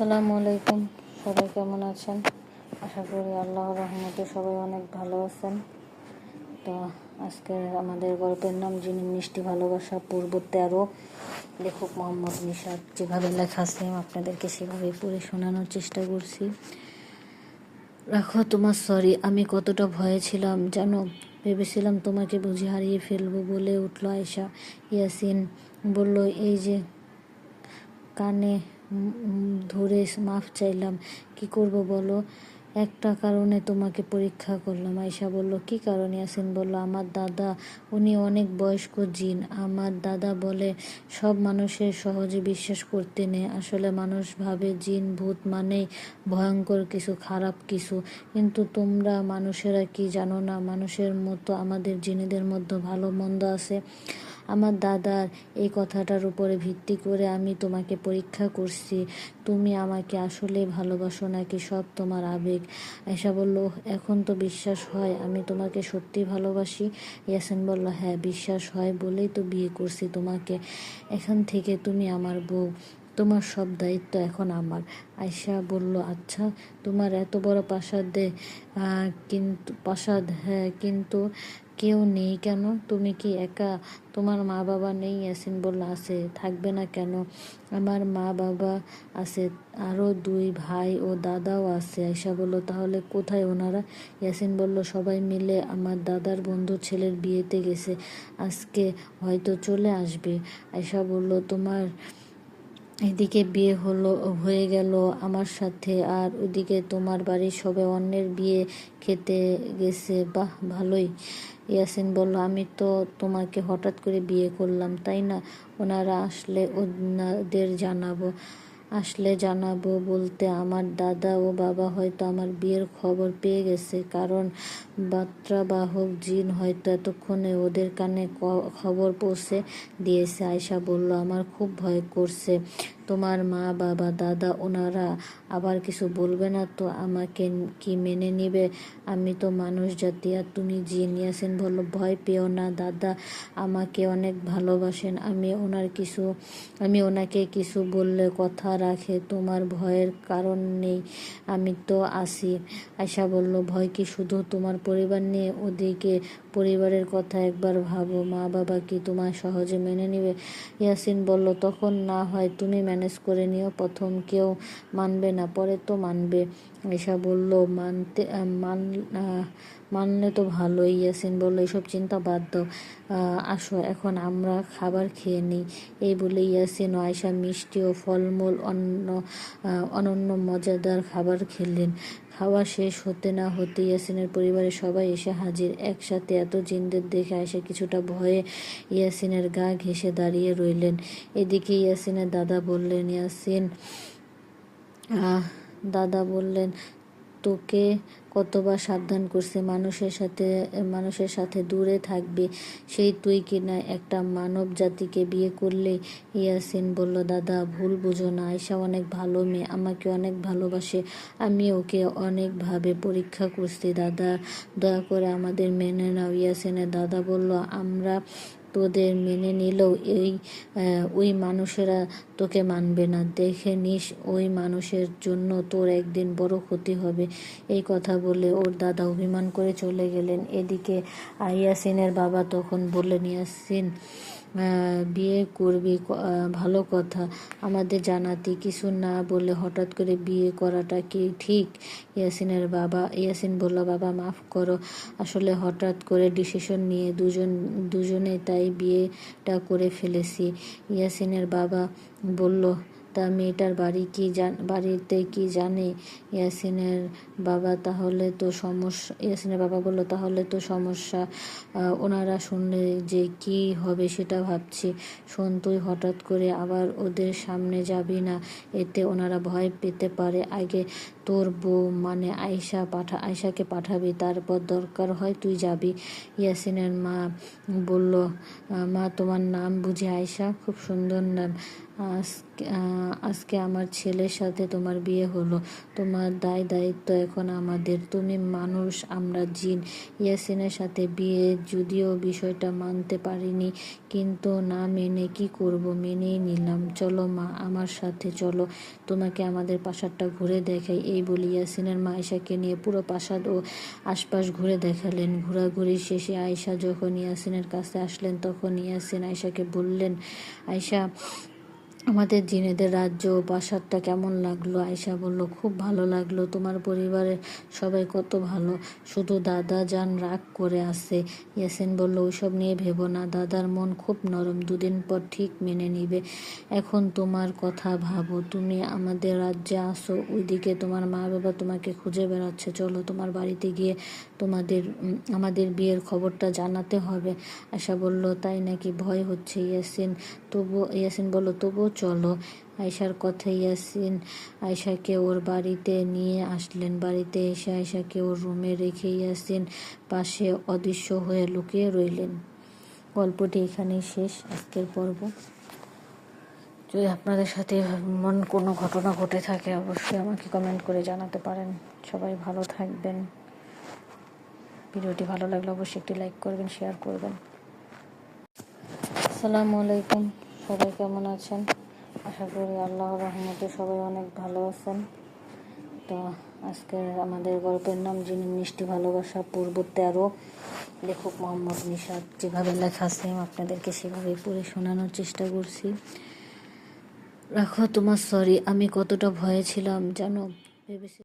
আসসালামু আলাইকুম। সবাই কেমন আছেন? আশা করি আল্লাহর রহমতে সবাই অনেক ভালো আছেন। তো আজকে আমাদের গল্পের নাম যিনি মিষ্টি ভালোবাসা পূর্ব তেরো, লেখক মোহাম্মদ নিশাদ। যেভাবে লেখা আছে আপনাদেরকে সেভাবে পড়ে শোনানোর চেষ্টা করছি। রাখো তোমার সরি আমি কতটা ভয়ে ছিলাম, জানো? ভেবেছিলাম তোমাকে বুঝি হারিয়ে ফেলব বলে উঠল আয়সা ইয়াসিন বলল, এই যে কানে ধরে মাফ চাইলাম। কি করব বলো? একটা কারণে তোমাকে পরীক্ষা করলাম। আয়সা বলল, কি কারণে? ইয়াসিন বলল, আমার দাদা, উনি অনেক বয়স্ক জিন। আমার দাদা বলে, সব মানুষের সহজে বিশ্বাস করতে নেই। আসলে মানুষ ভাবে জিন ভূত মানেই ভয়ঙ্কর কিছু, খারাপ কিছু। কিন্তু তোমরা মানুষেরা কি জানো না? মানুষের মতো আমাদের জিনেদের মধ্যে ভালো মন্দ আছে। আমার দাদার এই কথাটার উপরে ভিত্তি করে আমি তোমাকে পরীক্ষা করছি। তুমি আমাকে আসলে ভালোবাসো নাকি সব তোমার আবেগ? আয়সা বলল, এখন তো বিশ্বাস হয়, আমি তোমাকে সত্যি ভালোবাসি। ইয়াসিন বলল হ্যাঁ বিশ্বাস হয় বলেই তো বিয়ে করছি তোমাকে। এখান থেকে তুমি আমার বউ। তোমার সব দায়িত্ব এখন আমার। আয়সা বলল আচ্ছা তোমার এত বড় প্রাসাদে কিন্তু, প্রাসাদ হ্যাঁ কিন্তু কেউ নেই কেন? তুমি কি একা? তোমার মা বাবা নেই? ইয়াসিন বলল, আছে, থাকবে না কেন? আমার মা বাবা আছে আরও দুই ভাই ও দাদাও আছে। আয়সা বলল, তাহলে কোথায় ওনারা? ইয়াসিন বলল, সবাই মিলে আমার দাদার বন্ধু ছেলের বিয়েতে গেছে। আজকে হয়তো চলে আসবে। আয়সা বলল, তোমার এদিকে বিয়ে হলো, হয়ে গেল আমার সাথে। আর ওদিকে তোমার বাড়ির সবে অন্যের বিয়ে খেতে গেছে। বাহ, ভালোই। ইয়াসিন বলল, আমি তো তোমাকে হঠাৎ করে বিয়ে করলাম, তাই না? ওনারা আসলে ওনাদের জানাব। আসলে জানাব বলতে আমার দাদা ও বাবা হয়তো আমার বিয়ের খবর পেয়ে গেছে, কারণ বার্তাবাহক জিন হয়তো এতক্ষণে ওদের কানে খবর পৌঁছে দিয়েছে। আয়সা বলল, আমার খুব ভয় করছে। তোমার মা, বাবা, দাদা, ওনারা আবার কিছু বলবে না তো আমাকে কি মেনে নিবে? আমি তো মানুষ জাতি আর তুমি জিন ইয়াসিন বলল ভয় পেও না দাদা, আমাকে অনেক ভালোবাসেন। আমি ওনার কিছু, আমি ওনাকে কিছু বললে কথা রাখে, তোমার ভয়ের কারণ নেই, আমি তো আসি। আয়সা বলল, ভয় কি শুধু তোমার পরিবার নিয়ে? ওদিকে পরিবারের কথা একবার ভাবো, মা বাবা কি তোমায় সহজে মেনে নিবে? ইয়াসিন বলল, তখন না হয় তুমি ম্যানেজ করে নিও, প্রথম কেউ মানবে না, পরে তো মানবে। এসা বলল, মানতে মান মানলে তো ভালোই, ইয়াসিন বলল, এসব চিন্তা বাদ দাও। আসো, এখন আমরা খাবার খেয়ে নিই। এই বলে ইয়াসিন আয়সা মিষ্টি ও ফলমূল অন্য অনন্য মজাদার খাবার খেলেন। খাওয়া শেষ হতে না হতে ইয়াসিনের পরিবারের সবাই এসে হাজির। একসাথে এত জিনদের দেখে আয়সা কিছুটা ভয়ে ইয়াসিনের গা ঘেঁষে দাঁড়িয়ে রইলেন। এদিকে ইয়াসিনের দাদা বললেন, ইয়াসিন দাদা বললেন তোকে কতবার সাবধান করছে, মানুষের সাথে মানুষের সাথে দূরে থাকবে। সেই তুই কিনা একটা মানব জাতিকে বিয়ে করলে? ইয়াসিন বলল, দাদা, ভুল বুঝো না আয়সা অনেক ভালো মেয়ে, আমাকে অনেক ভালোবাসে, আমি ওকে অনেকভাবে পরীক্ষা করছি, দাদা, দয়া করে আমাদের মেনে নাও। ইয়াসিনের দাদা বলল, আমরা তোদের মেনে নিলেও এই ওই মানুষেরা তোকে মানবে না। দেখে নিস, ওই মানুষের জন্য তোর একদিন বড় ক্ষতি হবে। এই কথা বলে ওর দাদা অভিমান করে চলে গেলেন। এদিকে আইয়াসিনের বাবা তখন বললেন, ইয়াসিন বিয়ে করবি ভালো কথা। আমাদের জানাতি কিছু না বলে হঠাৎ করে বিয়ে করাটা কি ঠিক? ইয়াসিনের বাবা, ইয়াসিন বলল, বাবা, মাফ করো। আসলে হঠাৎ করে ডিসিশন নিয়ে দুজন, দুজনে তাই বিয়েটা করে ফেলেছি। ইয়াসিনের বাবা বলল তা মেয়েটার বাড়ি কি বাড়িতে কি জানে? ইয়াসিনের বাবা তাহলে তো সমস্যা, ইয়াসিনের বাবা বলল, তাহলে তো সমস্যা। ওনারা শুনলে যে কি হবে সেটা ভাবছি। শোন তুই হঠাৎ করে আবার ওদের সামনে যাবি না, এতে ওনারা ভয় পেতে পারে। আগে তোর বউ মানে আয়সা পাঠা আয়সাকে পাঠাবি, তারপর দরকার হয় তুই যাবি। ইয়াসিনের মা বলল, মা, তোমার নাম বুঝি আয়সা খুব সুন্দর নাম। আজকে আমার ছেলের সাথে তোমার বিয়ে হলো। তোমার দায় দায়িত্ব এখন আমাদের। তুমি মানুষ, আমরা জিন। ইয়াসিনের সাথে বিয়ে যদিও বিষয়টা মানতে পারিনি, কিন্তু না মেনে কি করব মেনেই নিলাম। চলো মা, আমার সাথে চলো। তোমাকে আমাদের প্রাসাদটা ঘুরে দেখাই। এই বলি ইয়াসিনের মা আয়সাকে নিয়ে পুরো প্রাসাদ ও আশপাশ ঘুরে দেখালেন। ঘোরাঘুরি শেষে আয়সা যখন ইয়াসিনের কাছে আসলেন, তখন ইয়াসিন আয়সাকে বললেন আয়সা আমাদের জিনেদের রাজ্য প্রাসাদটা কেমন লাগল? আয়সা বলল, খুব ভালো লাগল। তোমার পরিবারের সবাই কত ভালো। শুধু দাদা যান রাগ করে আসে ইয়াসিন বলল, ওইসব নিয়ে ভেবো না। দাদার মন খুব নরম। দুদিন পর ঠিক মেনে নিবে। এখন তোমার কথা ভাবো। তুমি আমাদের রাজ্যে আসো। ওইদিকে তোমার মা বাবা তোমাকে খুঁজে বেড়াচ্ছে। চলো তোমার বাড়িতে গিয়ে তোমাদের আমাদের বিয়ের খবরটা জানাতে হবে। আশা বলল, তাই নাকি ভয় হচ্ছে ইয়াসিন? তবু ইয়াসিন বলল, তবুও চলো। আয়সার কথা ইয়াসিন আয়সাকে ওর বাড়িতে নিয়ে আসলেন। বাড়িতে এসে আয়সাকে ওর রুমে রেখে ইয়াসিন পাশে অদৃশ্য হয়ে লুকিয়ে রইলেন। গল্পটি এখানেই শেষ। আজকের পর্ব। যদি আপনাদের সাথে এমন কোনো ঘটনা ঘটে থাকে, অবশ্যই আমাকে কমেন্ট করে জানাতে পারেন। সবাই ভালো থাকবেন। ভিডিওটি ভালো লাগলে অবশ্যই একটি লাইক করবেন শেয়ার করবেন। আসসালামু আলাইকুম। সবাই কেমন আছেন? আশা করি আল্লাহ রহমতে সবাই অনেক ভালো আছেন। তো আজকে আমাদের গল্পের নাম যিনি মিষ্টি ভালোবাসা পূর্ব তেরো লেখক মোহাম্মদ নিশাদ যেভাবে লেখা আছে আপনাদেরকে সেভাবে পড়ে শোনানোর চেষ্টা করছি। রাখো তোমার সরি আমি কতটা ভয়ে ছিলাম, জানো? ভেবেছি